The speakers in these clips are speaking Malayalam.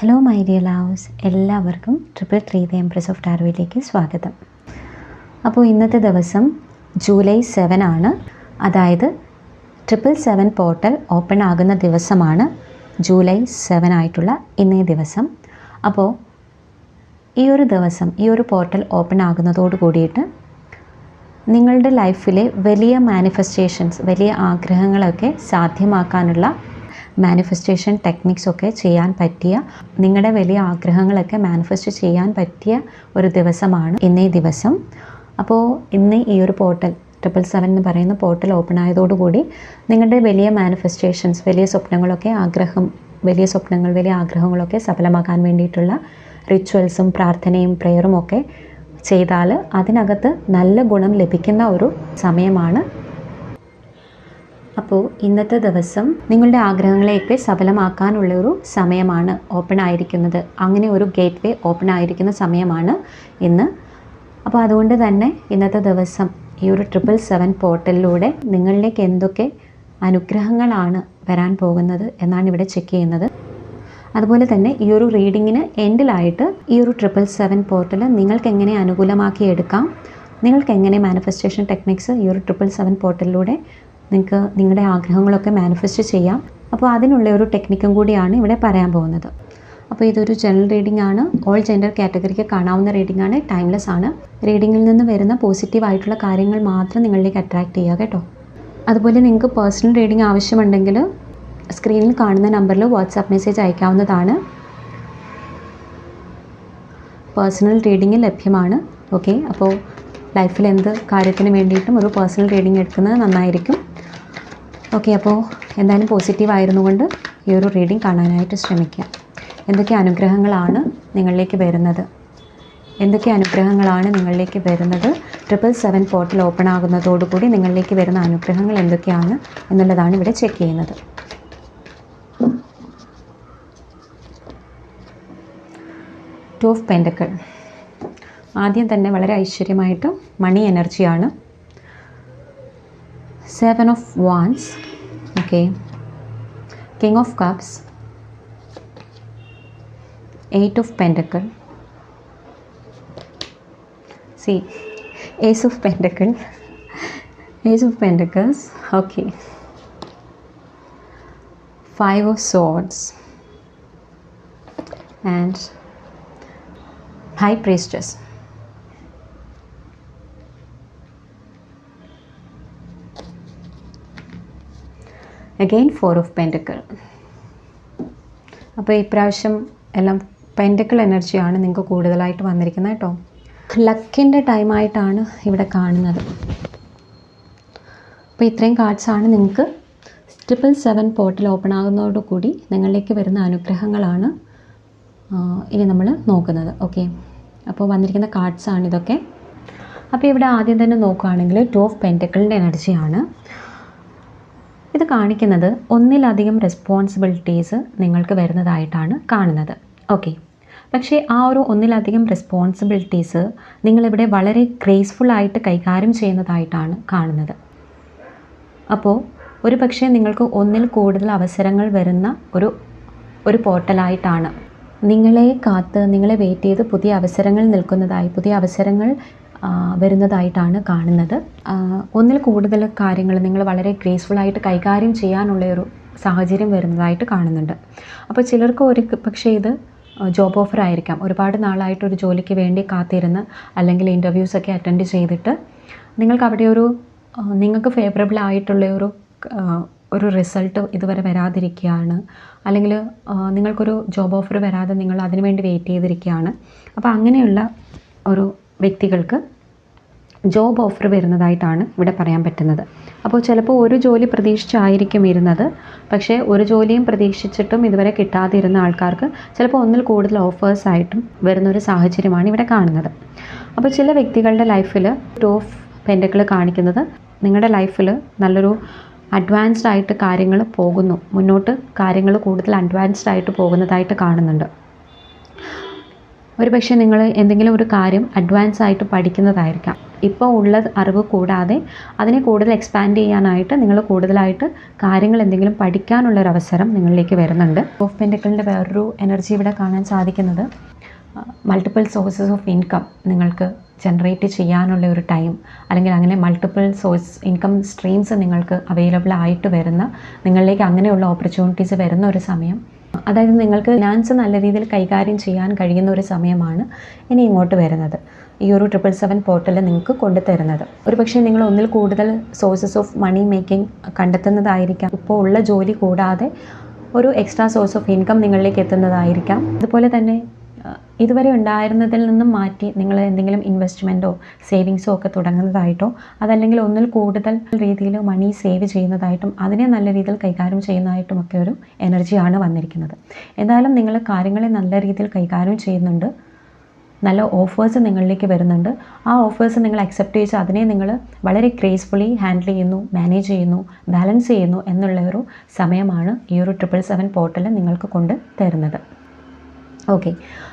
ഹലോ മൈ ഡിയർ ലവ്സ് എല്ലാവർക്കും triple three the empress of ടാരോയിലേക്ക് സ്വാഗതം. അപ്പോൾ ഇന്നത്തെ ദിവസം ജൂലൈ സെവൻ ആണ്. അതായത് ട്രിപ്പിൾ സെവൻ പോർട്ടൽ ഓപ്പൺ ആകുന്ന ദിവസമാണ് ജൂലൈ സെവൻ ആയിട്ടുള്ള ഇന്നേ ദിവസം. അപ്പോൾ ഈ ഒരു ദിവസം ഈ ഒരു പോർട്ടൽ ഓപ്പൺ ആകുന്നതോട് കൂടിയിട്ട് നിങ്ങളുടെ ലൈഫിലെ വലിയ മാനിഫെസ്റ്റേഷൻസ് വലിയ ആഗ്രഹങ്ങളൊക്കെ സാധ്യമാക്കാനുള്ള മാനിഫെസ്റ്റേഷൻ ടെക്നിക്സ് ഒക്കെ ചെയ്യാൻ പറ്റിയ നിങ്ങളുടെ വലിയ ആഗ്രഹങ്ങളൊക്കെ മാനിഫെസ്റ്റ് ചെയ്യാൻ പറ്റിയ ഒരു ദിവസമാണ് ഇന്നേ ദിവസം. അപ്പോൾ ഇന്ന് ഈ ഒരു പോർട്ടൽ ട്രിപ്പിൾ സെവൻ എന്ന് പറയുന്ന പോർട്ടൽ ഓപ്പൺ ആയതോടുകൂടി നിങ്ങളുടെ വലിയ മാനിഫെസ്റ്റേഷൻസ് വലിയ സ്വപ്നങ്ങളൊക്കെ ആഗ്രഹം വലിയ സ്വപ്നങ്ങൾ വലിയ ആഗ്രഹങ്ങളൊക്കെ സഫലമാക്കാൻ വേണ്ടിയിട്ടുള്ള റിച്വൽസും പ്രാർത്ഥനയും പ്രെയറും ഒക്കെ ചെയ്താൽ അതിനകത്ത് നല്ല ഗുണം ലഭിക്കുന്ന ഒരു സമയമാണ് അപ്പോൾ ഇന്നത്തെ ദിവസം നിങ്ങളുടെ ആഗ്രഹങ്ങളെയൊക്കെ സഫലമാക്കാനുള്ള ഒരു സമയമാണ് ഓപ്പൺ ആയിരിക്കുന്നത്. അങ്ങനെ ഒരു ഗേറ്റ് വേ ഓപ്പൺ ആയിരിക്കുന്ന സമയമാണ് ഇന്ന്. അപ്പോൾ അതുകൊണ്ട് തന്നെ ഇന്നത്തെ ദിവസം ഈ ഒരു ട്രിപ്പിൾ സെവൻ പോർട്ടലിലൂടെ നിങ്ങളിലേക്ക് എന്തൊക്കെ അനുഗ്രഹങ്ങളാണ് വരാൻ പോകുന്നത് എന്നാണ് ഇവിടെ ചെക്ക് ചെയ്യുന്നത്. അതുപോലെ തന്നെ ഈ ഒരു റീഡിങ്ങിന് എൻഡിലായിട്ട് ഈ ഒരു ട്രിപ്പിൾ സെവൻ പോർട്ടൽ നിങ്ങൾക്ക് എങ്ങനെ അനുകൂലമാക്കി എടുക്കാം? നിങ്ങൾക്ക് എങ്ങനെ മാനിഫെസ്റ്റേഷൻ ടെക്നിക്സ് ഈ ഒരു ട്രിപ്പിൾ സെവൻ പോർട്ടലിലൂടെ നിങ്ങൾക്ക് നിങ്ങളുടെ ആഗ്രഹങ്ങളൊക്കെ മാനിഫെസ്റ്റ് ചെയ്യാം. അപ്പോൾ അതിനുള്ള ഒരു ടെക്നിക്കും കൂടിയാണ് ഇവിടെ പറയാൻ പോകുന്നത്. അപ്പോൾ ഇതൊരു ജനറൽ റീഡിംഗ് ആണ്. ഓൾ ജെൻഡർ കാറ്റഗറിക്ക് കാണാവുന്ന റീഡിംഗ് ആണ്. ടൈംലെസ് ആണ്. റീഡിങ്ങിൽ നിന്ന് വരുന്ന പോസിറ്റീവ് ആയിട്ടുള്ള കാര്യങ്ങൾ മാത്രം നിങ്ങളിലേക്ക് അട്രാക്ട് ചെയ്യുക കേട്ടോ. അതുപോലെ നിങ്ങൾക്ക് പേഴ്സണൽ റീഡിംഗ് ആവശ്യമുണ്ടെങ്കിൽ സ്ക്രീനിൽ കാണുന്ന നമ്പറിൽ വാട്സാപ്പ് മെസ്സേജ് അയക്കാവുന്നതാണ്. പേഴ്സണൽ റീഡിംഗ് ലഭ്യമാണ്. ഓക്കെ അപ്പോൾ ലൈഫിൽ എന്ത് കാര്യത്തിന് വേണ്ടിയിട്ടും ഒരു പേഴ്സണൽ റീഡിംഗ് എടുക്കുന്നത് നന്നായിരിക്കും. ഓക്കെ അപ്പോൾ എന്തായാലും പോസിറ്റീവ് ആയിരുന്നുകൊണ്ട് ഈ ഒരു റീഡിംഗ് കാണാനായിട്ട് ശ്രമിക്കുക എന്തൊക്കെ അനുഗ്രഹങ്ങളാണ് നിങ്ങളിലേക്ക് വരുന്നത്? എന്തൊക്കെ അനുഗ്രഹങ്ങളാണ് നിങ്ങളിലേക്ക് വരുന്നത്? ട്രിപ്പിൾ സെവൻ പോർട്ടൽ ഓപ്പൺ ആകുന്നതോടുകൂടി നിങ്ങളിലേക്ക് വരുന്ന അനുഗ്രഹങ്ങൾ എന്തൊക്കെയാണ് എന്നുള്ളതാണ് ഇവിടെ ചെക്ക് ചെയ്യുന്നത്. ടു ഓഫ് പെൻഡക്കൾ ആദ്യം തന്നെ വളരെ ഐശ്വര്യമായിട്ടും മണി എനർജിയാണ് seven of wands. Okay. King of cups. Eight of pentacle. See ace of pentacle. Ace of pentacles. Okay. Five of swords. And high priestess. Again four of pentacle അപ്പോൾ ഇപ്രാവശ്യം എല്ലാം പെന്റക്കിൾ എനർജിയാണ് നിങ്ങൾക്ക് കൂടുതലായിട്ട് വന്നിരിക്കുന്നത് കേട്ടോ. ലക്കിന്റെ ടൈമായിട്ടാണ് ഇവിടെ കാണുന്നത്. അപ്പോൾ ഇത്രയും കാർഡ്സാണ് നിങ്ങൾക്ക് ട്രിപ്പിൾ സെവൻ പോർട്ടൽ ഓപ്പൺ ആകുന്നതോടുകൂടി നിങ്ങളിലേക്ക് വരുന്ന അനുഗ്രഹങ്ങളാണ് ഇനി നമ്മൾ നോക്കുന്നത്. ഓക്കെ അപ്പോൾ വന്നിരിക്കുന്ന കാർഡ്സാണ് ഇതൊക്കെ. അപ്പോൾ ഇവിടെ ആദ്യം തന്നെ നോക്കുകയാണെങ്കിൽ ടു ഓഫ് പെന്റക്കിളിന്റെ എനർജിയാണ് ഇത് കാണിക്കുന്നത് ഒന്നിലധികം റെസ്പോൺസിബിലിറ്റീസ് നിങ്ങൾക്ക് വരുന്നതായിട്ടാണ് കാണുന്നത്. ഓക്കെ പക്ഷേ ആ ഒരു ഒന്നിലധികം റെസ്പോൺസിബിലിറ്റീസ് നിങ്ങളിവിടെ വളരെ ഗ്രേസ്ഫുള്ളായിട്ട് കൈകാര്യം ചെയ്യുന്നതായിട്ടാണ് കാണുന്നത്. അപ്പോൾ ഒരു പക്ഷേ നിങ്ങൾക്ക് ഒന്നിൽ കൂടുതൽ അവസരങ്ങൾ വരുന്ന ഒരു ഒരു പോർട്ടലായിട്ടാണ് നിങ്ങളെ കാത്ത് നിങ്ങളെ വെയിറ്റ് ചെയ്ത് പുതിയ അവസരങ്ങൾ നിൽക്കുന്നതായി പുതിയ അവസരങ്ങൾ വരുന്നതായിട്ടാണ് കാണുന്നത്. ഒന്നിൽ കൂടുതൽ കാര്യങ്ങൾ നിങ്ങൾ വളരെ ഗ്രേസ്ഫുള്ളായിട്ട് കൈകാര്യം ചെയ്യാനുള്ള ഒരു സാഹചര്യം വരുന്നതായിട്ട് കാണുന്നുണ്ട്. അപ്പോൾ ചിലർക്ക് ഒരു പക്ഷേ ഇത് ജോബ് ഓഫർ ആയിരിക്കാം. ഒരുപാട് നാളായിട്ട് ഒരു ജോലിക്ക് വേണ്ടി കാത്തിരുന്ന് അല്ലെങ്കിൽ ഇന്റർവ്യൂസൊക്കെ അറ്റൻഡ് ചെയ്തിട്ട് നിങ്ങൾക്ക് അവിടെ ഒരു നിങ്ങൾക്ക് ഫേവറബിൾ ആയിട്ടുള്ള ഒരു ഒരു റിസൾട്ട് ഇതുവരെ വരാതിരിക്കുകയാണ്. അല്ലെങ്കിൽ നിങ്ങൾക്കൊരു ജോബ് ഓഫർ വരാതെ നിങ്ങൾ അതിനുവേണ്ടി വെയിറ്റ് ചെയ്തിരിക്കുകയാണ്. അപ്പോൾ അങ്ങനെയുള്ള ഒരു വ്യക്തികൾക്ക് ജോബ് ഓഫർ വരുന്നതായിട്ടാണ് ഇവിടെ പറയാൻ പറ്റുന്നത്. അപ്പോൾ ചിലപ്പോൾ ഒരു ജോലി പ്രതീക്ഷിച്ചായിരിക്കും ഇരുന്നത്. പക്ഷേ ഒരു ജോലിയും പ്രതീക്ഷിച്ചിട്ടും ഇതുവരെ കിട്ടാതിരുന്ന ആൾക്കാർക്ക് ചിലപ്പോൾ ഒന്നിൽ കൂടുതൽ ഓഫേഴ്സ് ആയിട്ടും വരുന്നൊരു സാഹചര്യമാണ് ഇവിടെ കാണുന്നത്. അപ്പോൾ ചില വ്യക്തികളുടെ ലൈഫിൽ ടു ഓഫ് പെൻഡുകൾ കാണിക്കുന്നത് നിങ്ങളുടെ ലൈഫിൽ നല്ലൊരു അഡ്വാൻസ്ഡ് ആയിട്ട് കാര്യങ്ങൾ പോകുന്നു. മുന്നോട്ട് കാര്യങ്ങൾ കൂടുതൽ അഡ്വാൻസ്ഡ് ആയിട്ട് പോകുന്നതായിട്ട് കാണുന്നുണ്ട്. ഒരു പക്ഷേ നിങ്ങൾ എന്തെങ്കിലും ഒരു കാര്യം അഡ്വാൻസ് ആയിട്ട് പഠിക്കുന്നതായിരിക്കാം. ഇപ്പോൾ ഉള്ള അറിവ് കൂടാതെ അതിനെ കൂടുതൽ എക്സ്പാൻഡ് ചെയ്യാനായിട്ട് നിങ്ങൾ കൂടുതലായിട്ട് കാര്യങ്ങൾ എന്തെങ്കിലും പഠിക്കാനുള്ള ഒരു അവസരം നിങ്ങളിലേക്ക് വരുന്നുണ്ട്. ഓഫ് പെൻഡക്കിളിന്റെ വേറൊരു എനർജി ഇവിടെ കാണാൻ സാധിക്കുന്നത് മൾട്ടിപ്പിൾ സോഴ്സസ് ഓഫ് ഇൻകം നിങ്ങൾക്ക് ജനറേറ്റ് ചെയ്യാനുള്ള ഒരു ടൈം അല്ലെങ്കിൽ അങ്ങനെ മൾട്ടിപ്പിൾ സോഴ്സ് ഇൻകം സ്ട്രീംസ് നിങ്ങൾക്ക് അവൈലബിൾ ആയിട്ട് വരുന്ന നിങ്ങളിലേക്ക് അങ്ങനെയുള്ള ഓപ്പർച്യൂണിറ്റീസ് വരുന്ന ഒരു സമയം അതായത് നിങ്ങൾക്ക് ഫിനാൻസ് നല്ല രീതിയിൽ കൈകാര്യം ചെയ്യാൻ കഴിയുന്ന ഒരു സമയമാണ് ഇനി ഇങ്ങോട്ട് വരുന്നത്. ഈ ഒരു ട്രിപ്പിൾ സെവൻ പോർട്ടൽ നിങ്ങൾക്ക് കൊണ്ടുതരുന്നത് ഒരു പക്ഷേ നിങ്ങൾ ഒന്നിൽ കൂടുതൽ സോഴ്സസ് ഓഫ് മണി മേക്കിംഗ് കണ്ടെത്തുന്നതായിരിക്കാം. ഇപ്പോൾ ഉള്ള ജോലി കൂടാതെ ഒരു എക്സ്ട്രാ സോഴ്സ് ഓഫ് ഇൻകം നിങ്ങളിലേക്ക് എത്തുന്നതായിരിക്കാം. അതുപോലെ തന്നെ ഇതുവരെ ഉണ്ടായിരുന്നതിൽ നിന്നും മാറ്റി നിങ്ങൾ എന്തെങ്കിലും ഇൻവെസ്റ്റ്മെന്റോ സേവിങ്സോ ഒക്കെ തുടങ്ങുന്നതായിട്ടോ അതല്ലെങ്കിൽ ഒന്നിൽ കൂടുതൽ രീതിയിൽ മണി സേവ് ചെയ്യുന്നതായിട്ടും അതിനെ നല്ല രീതിയിൽ കൈകാര്യം ചെയ്യുന്നതായിട്ടും ഒക്കെ ഒരു എനർജിയാണ് വന്നിരിക്കുന്നത്. എന്തായാലും നിങ്ങൾ കാര്യങ്ങളെ നല്ല രീതിയിൽ കൈകാര്യം ചെയ്യുന്നുണ്ട്. നല്ല ഓഫേഴ്സ് നിങ്ങളിലേക്ക് വരുന്നുണ്ട്. ആ ഓഫേഴ്സ് നിങ്ങൾ അക്സെപ്റ്റ് ചെയ്ത് അതിനെ നിങ്ങൾ വളരെ ഗ്രേസ്ഫുള്ളി ഹാൻഡിൽ ചെയ്യുന്നു മാനേജ് ചെയ്യുന്നു ബാലൻസ് ചെയ്യുന്നു എന്നുള്ള ഒരു സമയമാണ് ഈ ഒരു ട്രിപ്പിൾ സെവൻ പോർട്ടൽ നിങ്ങൾക്ക് കൊണ്ട് തരുന്നത്. ഓക്കെ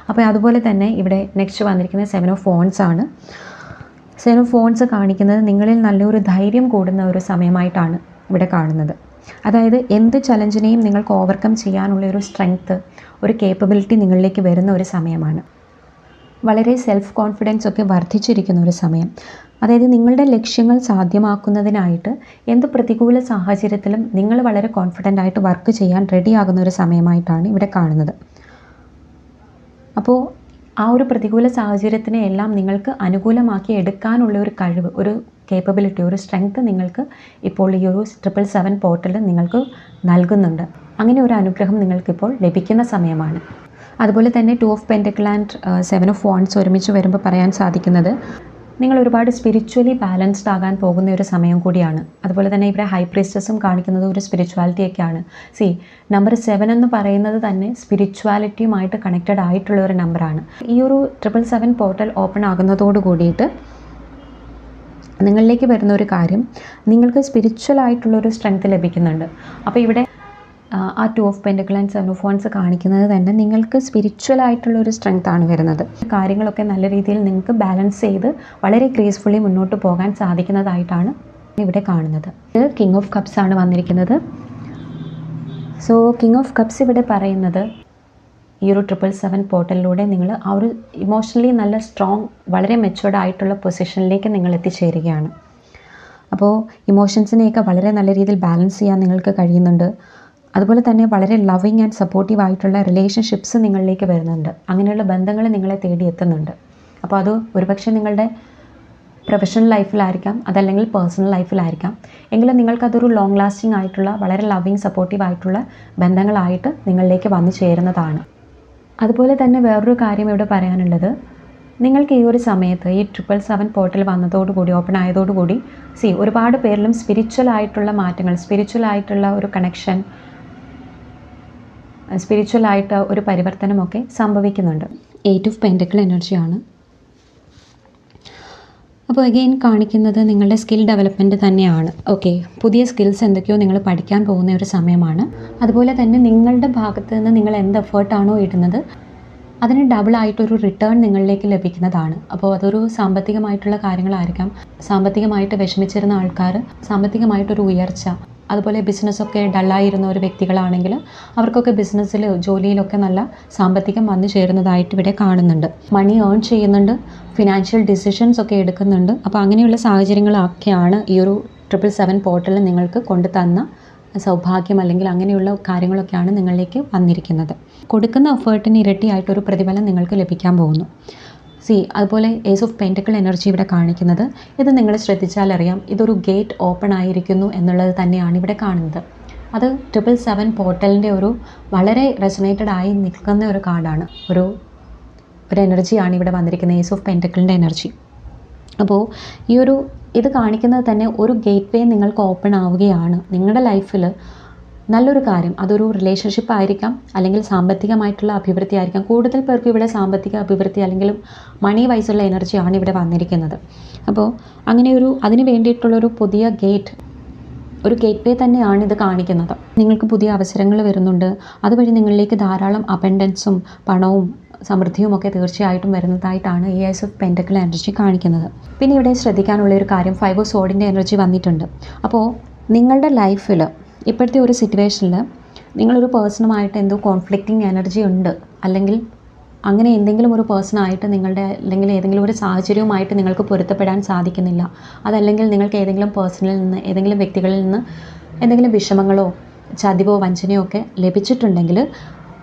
അപ്പോൾ അതുപോലെ തന്നെ ഇവിടെ നെക്സ്റ്റ് വന്നിരിക്കുന്നത് സെവൻ ഓഫ് ഫോൺസ് ആണ്. സെവൻ ഓഫ് ഫോൺസ് കാണിക്കുന്നത് നിങ്ങളിൽ നല്ലൊരു ധൈര്യം കൂടുന്ന ഒരു സമയമായിട്ടാണ് ഇവിടെ കാണുന്നത്. അതായത് എന്ത് ചലഞ്ചിനെയും നിങ്ങൾക്ക് ഓവർകം ചെയ്യാനുള്ള ഒരു സ്ട്രെങ്ത്ത് ഒരു കേപ്പബിലിറ്റി നിങ്ങളിലേക്ക് വരുന്ന ഒരു സമയമാണ്. വളരെ സെൽഫ് കോൺഫിഡൻസ് ഒക്കെ വർദ്ധിച്ചിരിക്കുന്ന ഒരു സമയം. അതായത് നിങ്ങളുടെ ലക്ഷ്യങ്ങൾ സാധ്യമാക്കുന്നതിനായിട്ട് എന്ത് പ്രതികൂല സാഹചര്യത്തിലും നിങ്ങൾ വളരെ കോൺഫിഡന്റ് ആയിട്ട് വർക്ക് ചെയ്യാൻ റെഡിയാകുന്ന ഒരു സമയമായിട്ടാണ് ഇവിടെ കാണുന്നത്. അപ്പോൾ ആ ഒരു പ്രതികൂല സാഹചര്യത്തിനെ എല്ലാം നിങ്ങൾക്ക് അനുകൂലമാക്കി എടുക്കാനുള്ള ഒരു കഴിവ് ഒരു കേപ്പബിലിറ്റി ഒരു സ്ട്രെങ്ത് നിങ്ങൾക്ക് ഇപ്പോൾ ഈ ഒരു ട്രിപ്പിൾ സെവൻ പോർട്ടൽ നിങ്ങൾക്ക് നൽകുന്നുണ്ട്. അങ്ങനെ ഒരു അനുഗ്രഹം നിങ്ങൾക്കിപ്പോൾ ലഭിക്കുന്ന സമയമാണ്. അതുപോലെ തന്നെ two of pentacle and seven of phones ഒരുമിച്ച് വരുമ്പോൾ പറയാൻ സാധിക്കുന്നത് നിങ്ങൾ ഒരുപാട് സ്പിരിച്വലി ബാലൻസ്ഡ് ആകാൻ പോകുന്ന ഒരു സമയം കൂടിയാണ്. അതുപോലെ തന്നെ ഇവിടെ ഹൈ പ്രീസ്റ്റസും കാണിക്കുന്നത് ഒരു സ്പിരിച്വാലിറ്റിയൊക്കെയാണ് സി നമ്പർ സെവൻ എന്ന് പറയുന്നത് തന്നെ സ്പിരിച്വാലിറ്റിയുമായിട്ട് കണക്റ്റഡ് ആയിട്ടുള്ള ഒരു നമ്പറാണ് ഈ ഒരു ട്രിപ്പിൾ സെവൻ പോർട്ടൽ ഓപ്പൺ ആകുന്നതോട് കൂടിയിട്ട് നിങ്ങളിലേക്ക് വരുന്ന ഒരു കാര്യം നിങ്ങൾക്ക് സ്പിരിച്വൽ ആയിട്ടുള്ളൊരു സ്ട്രെങ്ത് ലഭിക്കുന്നുണ്ട്. അപ്പോൾ ഇവിടെ ആ, two of pentacle and seven of കാണിക്കുന്നത് തന്നെ നിങ്ങൾക്ക് സ്പിരിച്വൽ ആയിട്ടുള്ള ഒരു സ്ട്രെങ്ത് ആണ് വരുന്നത്. കാര്യങ്ങളൊക്കെ നല്ല രീതിയിൽ നിങ്ങൾക്ക് ബാലൻസ് ചെയ്ത് വളരെ ഗ്രേസ്ഫുള്ളി മുന്നോട്ട് പോകാൻ സാധിക്കുന്നതായിട്ടാണ് ഇവിടെ കാണുന്നത്. ഇത് കിങ് ഓഫ് കപ്സ് ആണ് വന്നിരിക്കുന്നത്. സോ കിങ് ഓഫ് കപ്സ് ഇവിടെ പറയുന്നത് ഈ ഒരു ട്രിപ്പിൾ സെവൻ പോർട്ടലിലൂടെ നിങ്ങൾ ആ ഒരു ഇമോഷണലി നല്ല സ്ട്രോങ് വളരെ മെച്ചുവേർഡ് ആയിട്ടുള്ള പൊസിഷനിലേക്ക് നിങ്ങൾ എത്തിച്ചേരുകയാണ്. അപ്പോൾ ഇമോഷൻസിനെയൊക്കെ വളരെ നല്ല രീതിയിൽ ബാലൻസ് ചെയ്യാൻ നിങ്ങൾക്ക് കഴിയുന്നുണ്ട്. അതുപോലെ തന്നെ വളരെ ലവിങ് ആൻഡ് സപ്പോർട്ടീവ് ആയിട്ടുള്ള റിലേഷൻഷിപ്സ് നിങ്ങളിലേക്ക് വരുന്നുണ്ട്. അങ്ങനെയുള്ള ബന്ധങ്ങൾ നിങ്ങളെ തേടി എത്തുന്നുണ്ട്. അപ്പോൾ അത് ഒരുപക്ഷെ നിങ്ങളുടെ പ്രൊഫഷണൽ ലൈഫിലായിരിക്കാം അതല്ലെങ്കിൽ പേഴ്സണൽ ലൈഫിലായിരിക്കാം എങ്കിലും നിങ്ങൾക്കതൊരു ലോങ് ലാസ്റ്റിംഗ് ആയിട്ടുള്ള വളരെ ലവിങ് സപ്പോർട്ടീവ് ആയിട്ടുള്ള ബന്ധങ്ങളായിട്ട് നിങ്ങളിലേക്ക് വന്നു ചേരുന്നതാണ്. അതുപോലെ തന്നെ വേറൊരു കാര്യം ഇവിടെ പറയാനുള്ളത്. നിങ്ങൾക്ക് ഈ ഒരു സമയത്ത് ഈ ട്രിപ്പിൾ സെവൻ പോർട്ടൽ വന്നതോടുകൂടി ഓപ്പൺ ആയതോടുകൂടി സി ഒരുപാട് പേരിലും സ്പിരിച്വൽ ആയിട്ടുള്ള മാറ്റങ്ങൾ സ്പിരിച്വൽ ആയിട്ടുള്ള ഒരു കണക്ഷൻ സ്പിരിച്വൽ ആയിട്ട് ഒരു പരിവർത്തനമൊക്കെ സംഭവിക്കുന്നുണ്ട്. എയ്റ്റ് ഓഫ് പെന്റക്കിൾ എനർജിയാണ് അപ്പോൾ അഗെയിൻ കാണിക്കുന്നത് നിങ്ങളുടെ സ്കിൽ ഡെവലപ്മെന്റ് തന്നെയാണ്. ഓക്കെ പുതിയ സ്കിൽസ് എന്തൊക്കെയോ നിങ്ങൾ പഠിക്കാൻ പോകുന്ന ഒരു സമയമാണ്. അതുപോലെ തന്നെ നിങ്ങളുടെ ഭാഗത്ത് നിന്ന് നിങ്ങൾ എന്ത് എഫേർട്ടാണോ ഇടുന്നത് അതിന് ഡബിൾ ആയിട്ടൊരു റിട്ടേൺ നിങ്ങളിലേക്ക് ലഭിക്കുന്നതാണ്. അപ്പോൾ അതൊരു സാമ്പത്തികമായിട്ടുള്ള കാര്യങ്ങളായിരിക്കാം. സാമ്പത്തികമായിട്ട് വിഷമിച്ചിരുന്ന ആൾക്കാർ സാമ്പത്തികമായിട്ടൊരു ഉയർച്ച അതുപോലെ ബിസിനസ്സൊക്കെ ഡള്ളായിരുന്ന ഒരു വ്യക്തികളാണെങ്കിൽ അവർക്കൊക്കെ ബിസിനസ്സിൽ ജോലിയിലൊക്കെ നല്ല സാമ്പത്തികം വന്നു ചേരുന്നതായിട്ട് ഇവിടെ കാണുന്നുണ്ട്. മണി ഏൺ ചെയ്യുന്നുണ്ട് ഫിനാൻഷ്യൽ ഡിസിഷൻസ് ഒക്കെ എടുക്കുന്നുണ്ട്. അപ്പോൾ അങ്ങനെയുള്ള സാഹചര്യങ്ങളൊക്കെയാണ് ഈ ഒരു ട്രിപ്പിൾ സെവൻ പോർട്ടലിൽ നിങ്ങൾക്ക് കൊണ്ടു തന്ന സൗഭാഗ്യം അല്ലെങ്കിൽ അങ്ങനെയുള്ള കാര്യങ്ങളൊക്കെയാണ് നിങ്ങളിലേക്ക് വന്നിരിക്കുന്നത്. കൊടുക്കുന്ന എഫേർട്ടിന് ഇരട്ടിയായിട്ടൊരു പ്രതിഫലം നിങ്ങൾക്ക് ലഭിക്കാൻ പോകുന്നു. സി അതുപോലെ ഏസ് ഓഫ് പെന്റക്കിൾ എനർജി ഇവിടെ കാണിക്കുന്നത്. ഇത് നിങ്ങൾ ശ്രദ്ധിച്ചാൽ അറിയാം. ഇതൊരു ഗേറ്റ് ഓപ്പൺ ആയിരിക്കുന്നു എന്നുള്ളത് തന്നെയാണ് ഇവിടെ കാണുന്നത്. അത് ട്രിപ്പിൾ സെവൻ പോർട്ടലിന്റെ ഒരു വളരെ റെസനേറ്റഡ് ആയി നിൽക്കുന്ന ഒരു കാർഡാണ്. ഒരു ഒരു എനർജിയാണ് ഇവിടെ വന്നിരിക്കുന്നത്. ഏസ് ഓഫ് പെന്റക്കിളിന്റെ എനർജി അപ്പോൾ ഈ ഒരു ഇത് കാണിക്കുന്നത് തന്നെ ഒരു ഗേറ്റ് വേ നിങ്ങൾക്ക് ഓപ്പൺ ആവുകയാണ്. നിങ്ങളുടെ ലൈഫിൽ നല്ലൊരു കാര്യം അതൊരു റിലേഷൻഷിപ്പ് ആയിരിക്കാം അല്ലെങ്കിൽ സാമ്പത്തികമായിട്ടുള്ള അഭിവൃദ്ധി ആയിരിക്കാം. കൂടുതൽ പേർക്ക് ഇവിടെ സാമ്പത്തിക അഭിവൃദ്ധി അല്ലെങ്കിൽ മണി വൈസുള്ള എനർജിയാണ് ഇവിടെ വന്നിരിക്കുന്നത്. അപ്പോൾ അങ്ങനെ ഒരു അതിന് വേണ്ടിയിട്ടുള്ളൊരു പുതിയ ഗേറ്റ് ഒരു ഗേറ്റ് വേ തന്നെയാണ് ഇത് കാണിക്കുന്നത്. നിങ്ങൾക്ക് പുതിയ അവസരങ്ങൾ വരുന്നുണ്ട്. അതുവഴി നിങ്ങളിലേക്ക് ധാരാളം അബൻഡൻസും പണവും സമൃദ്ധിയും ഒക്കെ തീർച്ചയായിട്ടും വരുന്നതായിട്ടാണ് ഈ ഐസ് ഓഫ് പെന്റക്കിൾ എനർജി കാണിക്കുന്നത്. പിന്നെ ഇവിടെ ശ്രദ്ധിക്കാനുള്ള ഒരു കാര്യം ഫൈവ് ഓഫ് സോഡിന്റെ എനർജി വന്നിട്ടുണ്ട്. അപ്പോൾ നിങ്ങളുടെ ലൈഫിൽ ഇപ്പോഴത്തെ ഒരു സിറ്റുവേഷനിൽ നിങ്ങളൊരു പേഴ്സണുമായിട്ട് എന്തോ കോൺഫ്ലിക്റ്റിംഗ് എനർജി ഉണ്ട്. അല്ലെങ്കിൽ അങ്ങനെ എന്തെങ്കിലും ഒരു പേഴ്സണായിട്ട് നിങ്ങളുടെ അല്ലെങ്കിൽ ഏതെങ്കിലും ഒരു സാഹചര്യവുമായിട്ട് നിങ്ങൾക്ക് പൊരുത്തപ്പെടാൻ സാധിക്കുന്നില്ല. അതല്ലെങ്കിൽ നിങ്ങൾക്ക് ഏതെങ്കിലും പേഴ്സണിൽ നിന്ന് ഏതെങ്കിലും വ്യക്തികളിൽ നിന്ന് എന്തെങ്കിലും വിഷമങ്ങളോ ചതിവോ വഞ്ചനയോ ഒക്കെ ലഭിച്ചിട്ടുണ്ടെങ്കിൽ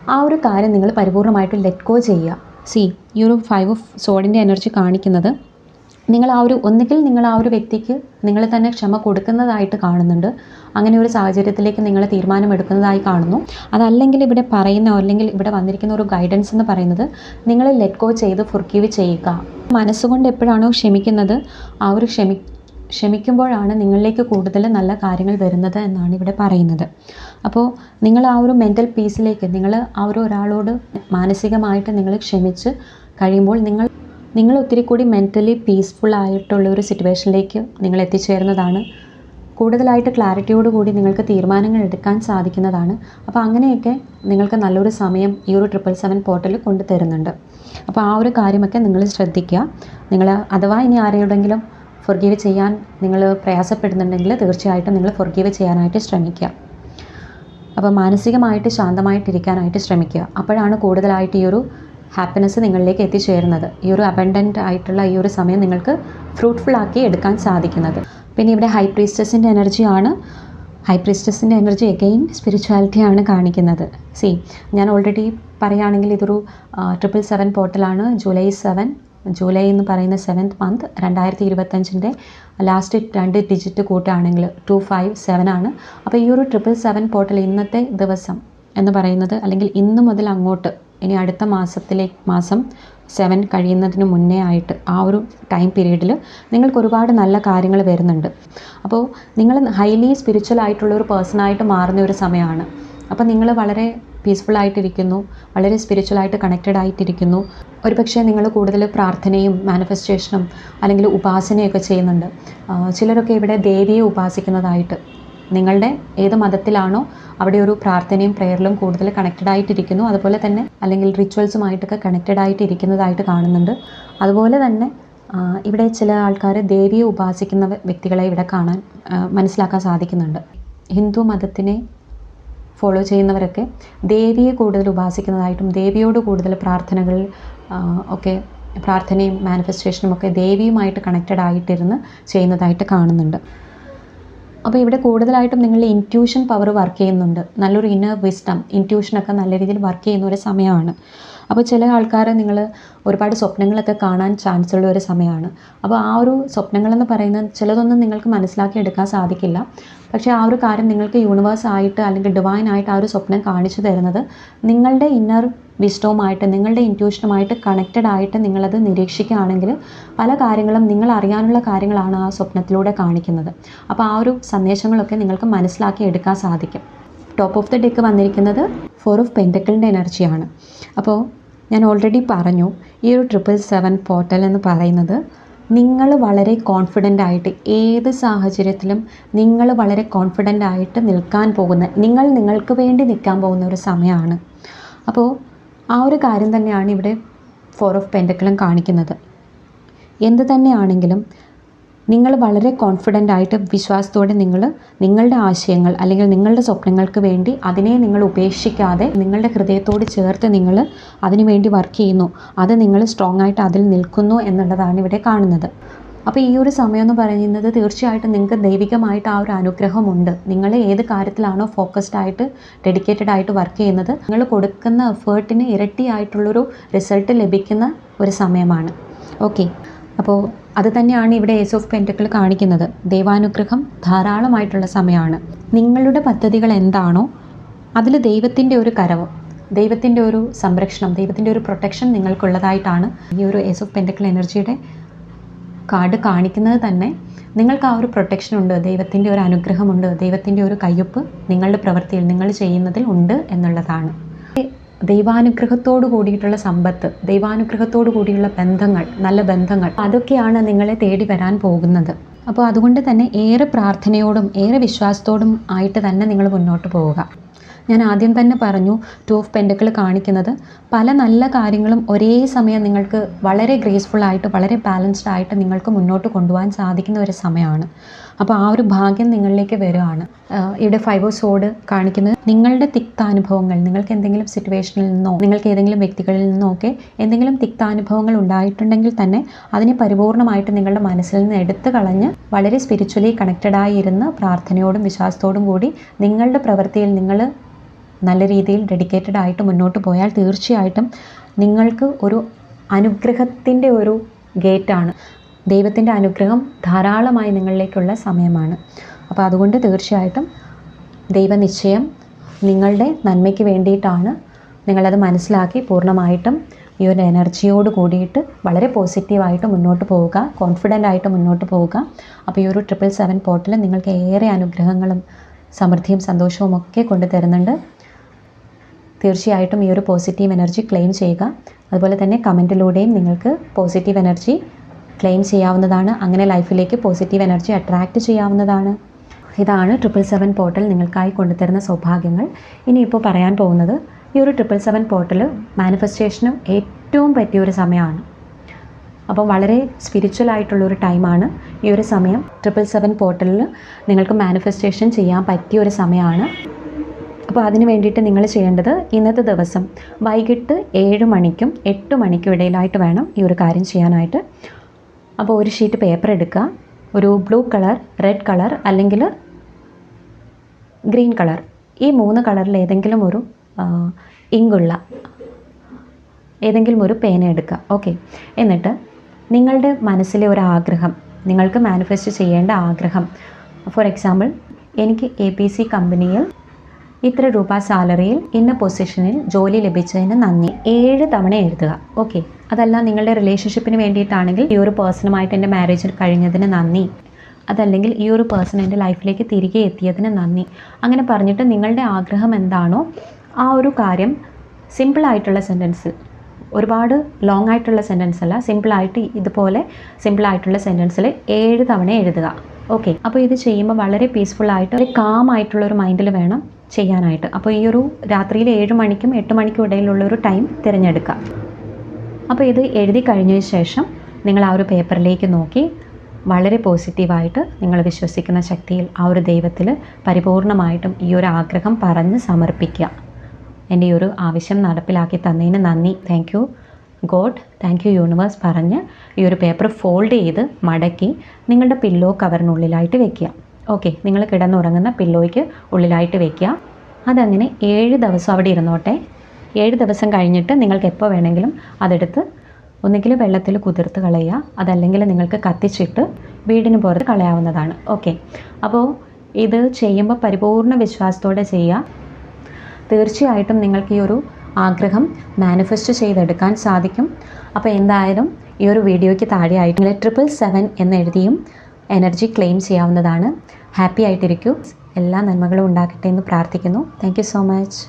ആ ഒരു കാര്യം നിങ്ങൾ പരിപൂർണമായിട്ട് ലെറ്റ് ഗോ ചെയ്യുക. സി ഈ ഒരു ഫൈവ് ഓഫ് സോഡിന്റെ എനർജി കാണിക്കുന്നത് നിങ്ങൾ ആ ഒരു ഒന്നുകിൽ നിങ്ങൾ ആ ഒരു വ്യക്തിക്ക് നിങ്ങൾ തന്നെ ക്ഷമ കൊടുക്കുന്നതായിട്ട് കാണുന്നുണ്ട്. അങ്ങനെ ഒരു സാഹചര്യത്തിലേക്ക് നിങ്ങൾ തീരുമാനമെടുക്കുന്നതായി കാണുന്നു. അതല്ലെങ്കിൽ ഇവിടെ പറയുന്ന അല്ലെങ്കിൽ ഇവിടെ വന്നിരിക്കുന്ന ഒരു ഗൈഡൻസ് എന്ന് പറയുന്നത് നിങ്ങൾ ലെറ്റ് ഗോ ചെയ്ത് ഫുർക്കീവ് ചെയ്യുക. മനസ്സുകൊണ്ട് എപ്പോഴാണോ ക്ഷമിക്കുന്നത് ആ ഒരു ക്ഷമി ക്ഷമിക്കുമ്പോഴാണ് നിങ്ങളിലേക്ക് കൂടുതൽ നല്ല കാര്യങ്ങൾ വരുന്നത് എന്നാണ് ഇവിടെ പറയുന്നത്. അപ്പോൾ നിങ്ങൾ ആ ഒരു മെന്റൽ പീസിലേക്ക് നിങ്ങൾ ആ ഒരു ഒരാളോട് മാനസികമായിട്ട് നിങ്ങൾ ക്ഷമിച്ച് കഴിയുമ്പോൾ നിങ്ങൾ നിങ്ങൾ ഒത്തിരി കൂടി മെന്റലി പീസ്ഫുൾ ആയിട്ടുള്ള ഒരു സിറ്റുവേഷനിലേക്ക് നിങ്ങൾ എത്തിച്ചേരുന്നതാണ്. കൂടുതലായിട്ട് ക്ലാരിറ്റിയോട് കൂടി നിങ്ങൾക്ക് തീരുമാനങ്ങൾ എടുക്കാൻ സാധിക്കുന്നതാണ്. അപ്പോൾ അങ്ങനെയൊക്കെ നിങ്ങൾക്ക് നല്ലൊരു സമയം ഈ ഒരു ട്രിപ്പിൾ സെവൻ പോർട്ടൽ കൊണ്ടു തരുന്നുണ്ട്. അപ്പോൾ ആ ഒരു കാര്യമൊക്കെ നിങ്ങൾ ശ്രദ്ധിക്കുക. നിങ്ങൾ അഥവാ ഇനി ആരെയോടെങ്കിലും ഫൊർഗീവ് ചെയ്യാൻ നിങ്ങൾ പ്രയാസപ്പെടുന്നുണ്ടെങ്കിൽ തീർച്ചയായിട്ടും നിങ്ങൾ ഫൊർഗീവ് ചെയ്യാനായിട്ട് ശ്രമിക്കുക. അപ്പോൾ മാനസികമായിട്ട് ശാന്തമായിട്ടിരിക്കാനായിട്ട് ശ്രമിക്കുക. അപ്പോഴാണ് കൂടുതലായിട്ട് ഈ ഒരു ഹാപ്പിനെസ് നിങ്ങളിലേക്ക് എത്തിച്ചേരുന്നത്. ഈ ഒരു അബൻഡന്റ് ആയിട്ടുള്ള ഈ ഒരു സമയം നിങ്ങൾക്ക് ഫ്രൂട്ട്ഫുൾ ആക്കി എടുക്കാൻ സാധിക്കുന്നത്. പിന്നെ ഇവിടെ ഹൈ പ്രീസ്റ്റസിന്റെ എനർജിയാണ് ഹൈ പ്രീസ്റ്റസിന്റെ എനർജി അഗെയിൻ സ്പിരിച്വാലിറ്റിയാണ് കാണിക്കുന്നത്. സി ഞാൻ ഓൾറെഡി പറയുകയാണെങ്കിൽ ഇതൊരു ട്രിപ്പിൾ സെവൻ പോർട്ടലാണ് ജൂലൈ സെവൻ ജൂലൈ എന്ന് പറയുന്ന സെവൻത് മന്ത് രണ്ടായിരത്തി ഇരുപത്തഞ്ചിന്റെ ലാസ്റ്റ് രണ്ട് ഡിജിറ്റ് കൂട്ടുകയാണെങ്കിൽ ടു ഫൈവ് സെവൻ ആണ്. അപ്പോൾ ഈ ഒരു ട്രിപ്പിൾ സെവൻ പോർട്ടൽ ഇന്നത്തെ ദിവസം എന്ന് പറയുന്നത് അല്ലെങ്കിൽ ഇന്ന് മുതൽ അങ്ങോട്ട് ഇനി അടുത്ത മാസത്തിലെ മാസം സെവൻ കഴിയുന്നതിന് മുന്നേ ആയിട്ട് ആ ഒരു ടൈം പീരീഡിൽ നിങ്ങൾക്ക് ഒരുപാട് നല്ല കാര്യങ്ങൾ വരുന്നുണ്ട്. അപ്പോൾ നിങ്ങൾ ഹൈലി സ്പിരിച്വൽ ആയിട്ടുള്ള ഒരു പേഴ്സണായിട്ട് മാറുന്ന ഒരു സമയമാണ് അപ്പോൾ നിങ്ങൾ വളരെ പീസ്ഫുൾ ആയിട്ടിരിക്കുന്നു വളരെ സ്പിരിച്വൽ ആയിട്ട് കണക്റ്റഡ് ആയിട്ടിരിക്കുന്നു. ഒരു പക്ഷേ നിങ്ങൾ കൂടുതൽ പ്രാർത്ഥനയും മാനിഫെസ്റ്റേഷനും അല്ലെങ്കിൽ ഉപാസനയൊക്കെ ചെയ്യുന്നുണ്ട്. ചിലരൊക്കെ ഇവിടെ ദേവിയെ ഉപാസിക്കുന്നതായിട്ട് നിങ്ങളുടെ ഏത് മതത്തിലാണോ അവിടെ ഒരു പ്രാർത്ഥനയും പ്രേയറിലും കൂടുതൽ കണക്റ്റഡ് ആയിട്ടിരിക്കുന്നു. അതുപോലെ തന്നെ അല്ലെങ്കിൽ റിച്വൽസുമായിട്ടൊക്കെ കണക്റ്റഡ് ആയിട്ട് ഇരിക്കുന്നതായിട്ട് കാണുന്നുണ്ട്. അതുപോലെ തന്നെ ഇവിടെ ചില ആൾക്കാർ ദേവിയെ ഉപാസിക്കുന്ന വ്യ- വ്യക്തികളെ ഇവിടെ കാണാൻ മനസ്സിലാക്കാൻ സാധിക്കുന്നുണ്ട്. ഹിന്ദു മതത്തിനെ ഫോളോ ചെയ്യുന്നവരൊക്കെ ദേവിയെ കൂടുതൽ ഉപാസിക്കുന്നതായിട്ടും ദേവിയോട് കൂടുതൽ പ്രാർത്ഥനകൾ ഒക്കെ പ്രാർത്ഥനയും മാനിഫെസ്റ്റേഷനും ഒക്കെ ദേവിയുമായിട്ട് കണക്റ്റഡ് ആയിട്ടിരുന്ന് ചെയ്യുന്നതായിട്ട് കാണുന്നുണ്ട്. അപ്പോൾ ഇവിടെ കൂടുതലായിട്ടും നിങ്ങളുടെ ഇന്റ്യൂഷൻ പവർ വർക്ക് ചെയ്യുന്നുണ്ട്. നല്ലൊരു ഇന്നർ വിസ്ഡം ഇന്റ്യൂഷനൊക്കെ നല്ല രീതിയിൽ വർക്ക് ചെയ്യുന്ന ഒരു സമയമാണ്. അപ്പോൾ ചില ആൾക്കാരെ നിങ്ങൾ ഒരുപാട് സ്വപ്നങ്ങളൊക്കെ കാണാൻ ചാൻസ് ഉള്ള ഒരു സമയമാണ്. അപ്പോൾ ആ ഒരു സ്വപ്നങ്ങളെന്ന് പറയുന്നത് ചിലതൊന്നും നിങ്ങൾക്ക് മനസ്സിലാക്കി എടുക്കാൻ സാധിക്കില്ല. പക്ഷേ ആ ഒരു കാര്യം നിങ്ങൾക്ക് യൂണിവേഴ്സ് ആയിട്ട് അല്ലെങ്കിൽ ഡിവൈനായിട്ട് ആ ഒരു സ്വപ്നം കാണിച്ചു തരുന്നത് നിങ്ങളുടെ ഇന്നർ വിസ്റ്റവുമായിട്ട് നിങ്ങളുടെ ഇന്റ്യൂഷനുമായിട്ട് കണക്റ്റഡ് ആയിട്ട് നിങ്ങളത് നിരീക്ഷിക്കുകയാണെങ്കിൽ പല കാര്യങ്ങളും നിങ്ങൾ അറിയാനുള്ള കാര്യങ്ങളാണ് ആ സ്വപ്നത്തിലൂടെ കാണിക്കുന്നത്. അപ്പോൾ ആ ഒരു സന്ദേശങ്ങളൊക്കെ നിങ്ങൾക്ക് മനസ്സിലാക്കി എടുക്കാൻ സാധിക്കും. ടോപ്പ് ഓഫ് ദി ഡെക്ക് വന്നിരിക്കുന്നത് ഫോർ ഓഫ് പെന്റക്കിളിന്റെ എനർജിയാണ് അപ്പോൾ ഞാൻ ഓൾറെഡി പറഞ്ഞു ഈ ഒരു ട്രിപ്പിൾ സെവൻ പോർട്ടൽ എന്ന് പറയുന്നത് നിങ്ങൾ വളരെ കോൺഫിഡന്റ് ആയിട്ട് ഏത് സാഹചര്യത്തിലും നിങ്ങൾ വളരെ കോൺഫിഡന്റ് ആയിട്ട് നിൽക്കാൻ പോകുന്ന നിങ്ങൾ നിങ്ങൾക്ക് വേണ്ടി നിൽക്കാൻ പോകുന്ന ഒരു സമയമാണ്. അപ്പോൾ ആ ഒരു കാര്യം തന്നെയാണ് ഇവിടെ ഫോർ ഓഫ് പെൻഡക്കിളും കാണിക്കുന്നത്. എന്ത് തന്നെയാണെങ്കിലും നിങ്ങൾ വളരെ കോൺഫിഡന്റ് ആയിട്ട് വിശ്വാസത്തോടെ നിങ്ങൾ നിങ്ങളുടെ ആശയങ്ങൾ അല്ലെങ്കിൽ നിങ്ങളുടെ സ്വപ്നങ്ങൾക്ക് വേണ്ടി അതിനെ നിങ്ങൾ ഉപേക്ഷിക്കാതെ നിങ്ങളുടെ ഹൃദയത്തോട് ചേർത്ത് നിങ്ങൾ അതിനുവേണ്ടി വർക്ക് ചെയ്യുന്നു. അത് നിങ്ങൾ സ്ട്രോങ് ആയിട്ട് അതിൽ നിൽക്കുന്നു എന്നുള്ളതാണ് ഇവിടെ കാണുന്നത്. അപ്പോൾ ഈ ഒരു സമയം എന്ന് പറയുന്നത് തീർച്ചയായിട്ടും നിങ്ങൾക്ക് ദൈവികമായിട്ട് ആ ഒരു അനുഗ്രഹമുണ്ട്. നിങ്ങൾ ഏത് കാര്യത്തിലാണോ ഫോക്കസ്ഡ് ആയിട്ട് ഡെഡിക്കേറ്റഡ് ആയിട്ട് വർക്ക് ചെയ്യുന്നത് നിങ്ങൾ കൊടുക്കുന്ന എഫേർട്ടിന് ഇരട്ടിയായിട്ടുള്ളൊരു റിസൾട്ട് ലഭിക്കുന്ന ഒരു സമയമാണ്. ഓക്കെ അപ്പോൾ അത് തന്നെയാണ് ഇവിടെ ഏസ് ഓഫ് പെന്റക്കിൾ കാണിക്കുന്നത്. ദൈവാനുഗ്രഹം ധാരാളമായിട്ടുള്ള സമയമാണ്. നിങ്ങളുടെ പദ്ധതികൾ എന്താണോ അതിൽ ദൈവത്തിന്റെ ഒരു കരവ് ദൈവത്തിന്റെ ഒരു സംരക്ഷണം ദൈവത്തിന്റെ ഒരു പ്രൊട്ടക്ഷൻ നിങ്ങൾക്കുള്ളതായിട്ടാണ് ഈ ഒരു ഏസ് ഓഫ് പെന്റക്കിൾ എനർജിയുടെ കാർഡ് കാണിക്കുന്നത് തന്നെ നിങ്ങൾക്ക് ആ ഒരു പ്രൊട്ടക്ഷൻ ഉണ്ട് ദൈവത്തിന്റെ ഒരു അനുഗ്രഹമുണ്ട് ദൈവത്തിന്റെ ഒരു കയ്യൊപ്പ് നിങ്ങളുടെ പ്രവൃത്തിയിൽ നിങ്ങൾ ചെയ്യുന്നതിൽ ഉണ്ട് എന്നുള്ളതാണ്. ദൈവാനുഗ്രഹത്തോട് കൂടിയിട്ടുള്ള സമ്പത്ത് ദൈവാനുഗ്രഹത്തോട് കൂടിയുള്ള ബന്ധങ്ങൾ നല്ല ബന്ധങ്ങൾ അതൊക്കെയാണ് നിങ്ങളെ തേടി വരാൻ പോകുന്നത്. അപ്പോൾ അതുകൊണ്ട് തന്നെ ഏറെ പ്രാർത്ഥനയോടും ഏറെ വിശ്വാസത്തോടും ആയിട്ട് തന്നെ നിങ്ങൾ മുന്നോട്ട് പോവുക. ഞാൻ ആദ്യം തന്നെ പറഞ്ഞു ടു ഓഫ് പെൻഡക്കിൾ കാണിക്കുന്നത്. പല നല്ല കാര്യങ്ങളും ഒരേ സമയം നിങ്ങൾക്ക് വളരെ ഗ്രേസ്ഫുൾ ആയിട്ട് വളരെ ബാലൻസ്ഡ് ആയിട്ട് നിങ്ങൾക്ക് മുന്നോട്ട് കൊണ്ടുപോകാൻ സാധിക്കുന്ന ഒരു സമയമാണ്. അപ്പോൾ ആ ഒരു ഭാഗ്യം നിങ്ങളിലേക്ക് വരുവാണ്. ഇവിടെ ഫൈവ് സോഡ് കാണിക്കുന്നത്. നിങ്ങളുടെ തിക്താനുഭവങ്ങൾ നിങ്ങൾക്ക് എന്തെങ്കിലും സിറ്റുവേഷനിൽ നിന്നോ നിങ്ങൾക്ക് ഏതെങ്കിലും വ്യക്തികളിൽ നിന്നോ ഒക്കെ എന്തെങ്കിലും തിക്താനുഭവങ്ങൾ ഉണ്ടായിട്ടുണ്ടെങ്കിൽ തന്നെ അതിനെ പരിപൂർണമായിട്ട് നിങ്ങളുടെ മനസ്സിൽ നിന്ന് എടുത്തു കളഞ്ഞ് വളരെ സ്പിരിച്വലി കണക്റ്റഡ് ആയിരുന്ന് പ്രാർത്ഥനയോടും വിശ്വാസത്തോടും കൂടി നിങ്ങളുടെ പ്രവൃത്തിയിൽ നിങ്ങൾ നല്ല രീതിയിൽ ഡെഡിക്കേറ്റഡ് ആയിട്ട് മുന്നോട്ട് പോയാൽ തീർച്ചയായിട്ടും നിങ്ങൾക്ക് ഒരു അനുഗ്രഹത്തിന്റെ ഒരു ഗേറ്റാണ്. ദൈവത്തിന്റെ അനുഗ്രഹം ധാരാളമായി നിങ്ങളിലേക്കുള്ള സമയമാണ്. അപ്പോൾ അതുകൊണ്ട് തീർച്ചയായിട്ടും ദൈവനിശ്ചയം നിങ്ങളുടെ നന്മയ്ക്ക് വേണ്ടിയിട്ടാണ് നിങ്ങളത് മനസ്സിലാക്കി പൂർണമായിട്ടും ഈ ഒരു എനർജിയോട് കൂടിയിട്ട് വളരെ പോസിറ്റീവായിട്ട് മുന്നോട്ട് പോവുക കോൺഫിഡന്റ് ആയിട്ട് മുന്നോട്ട് പോവുക. അപ്പോൾ ഈ ഒരു ട്രിപ്പിൾ സെവൻ പോർട്ടൽ നിങ്ങൾക്ക് ഏറെ അനുഗ്രഹങ്ങളും സമൃദ്ധിയും സന്തോഷവും ഒക്കെ കൊണ്ടു തരുന്നുണ്ട് തീർച്ചയായിട്ടും ഈ ഒരു പോസിറ്റീവ് എനർജി ക്ലെയിം ചെയ്യുക. അതുപോലെ തന്നെ കമന്റിലൂടെയും നിങ്ങൾക്ക് പോസിറ്റീവ് എനർജി ക്ലെയിം ചെയ്യാവുന്നതാണ്. അങ്ങനെ ലൈഫിലേക്ക് പോസിറ്റീവ് എനർജി അട്രാക്റ്റ് ചെയ്യാവുന്നതാണ്. ഇതാണ് ട്രിപ്പിൾ സെവൻ പോർട്ടൽ നിങ്ങൾക്കായി കൊണ്ടുതരുന്ന സൗഭാഗ്യങ്ങൾ. ഇനിയിപ്പോൾ പറയാൻ പോകുന്നത് ഈ ഒരു ട്രിപ്പിൾ സെവൻ പോർട്ടൽ മാനിഫെസ്റ്റേഷന് ഏറ്റവും പറ്റിയൊരു സമയമാണ്. അപ്പം വളരെ സ്പിരിച്വൽ ആയിട്ടുള്ളൊരു ടൈമാണ് ഈ ഒരു സമയം. ട്രിപ്പിൾ സെവൻ പോർട്ടലിൽ നിങ്ങൾക്ക് മാനിഫെസ്റ്റേഷൻ ചെയ്യാൻ പറ്റിയ ഒരു സമയമാണ്. അപ്പോൾ അതിന് വേണ്ടിയിട്ട് നിങ്ങൾ ചെയ്യേണ്ടത് ഇന്നത്തെ ദിവസം വൈകിട്ട് ഏഴ് മണിക്കും എട്ട് മണിക്കും ഇടയിലായിട്ട് വേണം ഈ ഒരു കാര്യം ചെയ്യാനായിട്ട്. അപ്പോൾ ഒരു ഷീറ്റ് പേപ്പർ എടുക്കുക. ഒരു ബ്ലൂ കളർ റെഡ് കളർ അല്ലെങ്കിൽ ഗ്രീൻ കളർ ഈ മൂന്ന് കളറിൽ ഏതെങ്കിലും ഒരു ഇങ്കുള്ള ഏതെങ്കിലും ഒരു പേന എടുക്കുക. ഓക്കെ. എന്നിട്ട് നിങ്ങളുടെ മനസ്സിലെ ഒരു ആഗ്രഹം നിങ്ങൾക്ക് മാനിഫെസ്റ്റ് ചെയ്യേണ്ട ആഗ്രഹം. ഫോർ എക്സാമ്പിൾ എനിക്ക് എ സി കമ്പനിയിൽ ഇത്ര രൂപ സാലറിയിൽ ഇന്ന പൊസിഷനിൽ ജോലി ലഭിച്ചതിന് നന്ദി. ഏഴ് തവണ എഴുതുക. ഓക്കെ. അതല്ല നിങ്ങളുടെ റിലേഷൻഷിപ്പിന് വേണ്ടിയിട്ടാണെങ്കിൽ ഈ ഒരു പേഴ്സണുമായിട്ട് എന്റെ മാരേജ് കഴിഞ്ഞതിന് നന്ദി. അതല്ലെങ്കിൽ ഈ ഒരു പേഴ്സൺ എന്റെ ലൈഫിലേക്ക് തിരികെ എത്തിയതിന് നന്ദി. അങ്ങനെ പറഞ്ഞിട്ട് നിങ്ങളുടെ ആഗ്രഹം എന്താണോ ആ ഒരു കാര്യം സിമ്പിളായിട്ടുള്ള സെന്റൻസിൽ ഒരുപാട് ലോങ് ആയിട്ടുള്ള സെന്റൻസ് അല്ല സിമ്പിളായിട്ട് ഇതുപോലെ സിമ്പിളായിട്ടുള്ള സെന്റൻസിൽ ഏഴ് തവണ എഴുതുക. ഓക്കെ. അപ്പോൾ ഇത് ചെയ്യുമ്പോൾ വളരെ ഒരു കാം ആയിട്ടുള്ള ഒരു മൈൻഡിൽ വേണം ചെയ്യാനായിട്ട്. അപ്പോൾ ഈ ഒരു രാത്രിയിൽ ഏഴ് മണിക്കും എട്ട് മണിക്കും ഇടയിലുള്ള ഒരു ടൈം തിരഞ്ഞെടുക്കുക അപ്പോൾ ഇത് എഴുതി കഴിഞ്ഞതിന് ശേഷം നിങ്ങൾ ആ ഒരു പേപ്പറിലേക്ക് നോക്കി വളരെ പോസിറ്റീവായിട്ട് നിങ്ങൾ വിശ്വസിക്കുന്ന ശക്തിയിൽ ആ ഒരു ദൈവത്തിൽ പരിപൂർണമായിട്ടും ഈ ഒരു ആഗ്രഹം പറഞ്ഞ് സമർപ്പിക്കുക. എന്റെ ഈ ഒരു ആവശ്യം നടപ്പിലാക്കി തന്നതിന് നന്ദി. Thank you God thank you universe പറഞ്ഞ് ഈ ഒരു പേപ്പർ ഫോൾഡ് ചെയ്ത് മടക്കി നിങ്ങളുടെ പില്ലോ കവറിനുള്ളിലായിട്ട് വെക്കുക. ഓക്കെ നിങ്ങൾ കിടന്നുറങ്ങുന്ന പില്ലോയ്ക്ക് ഉള്ളിലായിട്ട് വെക്കുക. അതങ്ങനെ ഏഴ് ദിവസം അവിടെ ഇരുന്നോട്ടെ. ഏഴ് ദിവസം കഴിഞ്ഞിട്ട് നിങ്ങൾക്ക് എപ്പോൾ വേണമെങ്കിലും അതെടുത്ത് ഒന്നുകിൽ വെള്ളത്തിൽ കുതിർത്ത് കളയുക അതല്ലെങ്കിൽ നിങ്ങൾക്ക് കത്തിച്ചിട്ട് വീടിന് പുറത്ത് കളയാവുന്നതാണ്. ഓക്കെ അപ്പോൾ ഇത് ചെയ്യുമ്പോൾ പരിപൂർണ വിശ്വാസത്തോടെ ചെയ്യുക. തീർച്ചയായിട്ടും നിങ്ങൾക്ക് ഈ ഒരു ആഗ്രഹം മാനിഫെസ്റ്റ് ചെയ്തെടുക്കാൻ സാധിക്കും. അപ്പോൾ എന്തായാലും ഈ ഒരു വീഡിയോയ്ക്ക് താഴെയായിട്ട് ട്രിപ്പിൾ സെവൻ എന്ന് എഴുതിയും എനർജി ക്ലെയിം ചെയ്യാവുന്നതാണ്. ഹാപ്പി ആയിട്ടിരിക്കൂ. എല്ലാ നന്മകളും ഉണ്ടാക്കട്ടെ എന്ന് പ്രാർത്ഥിക്കുന്നു. Thank so much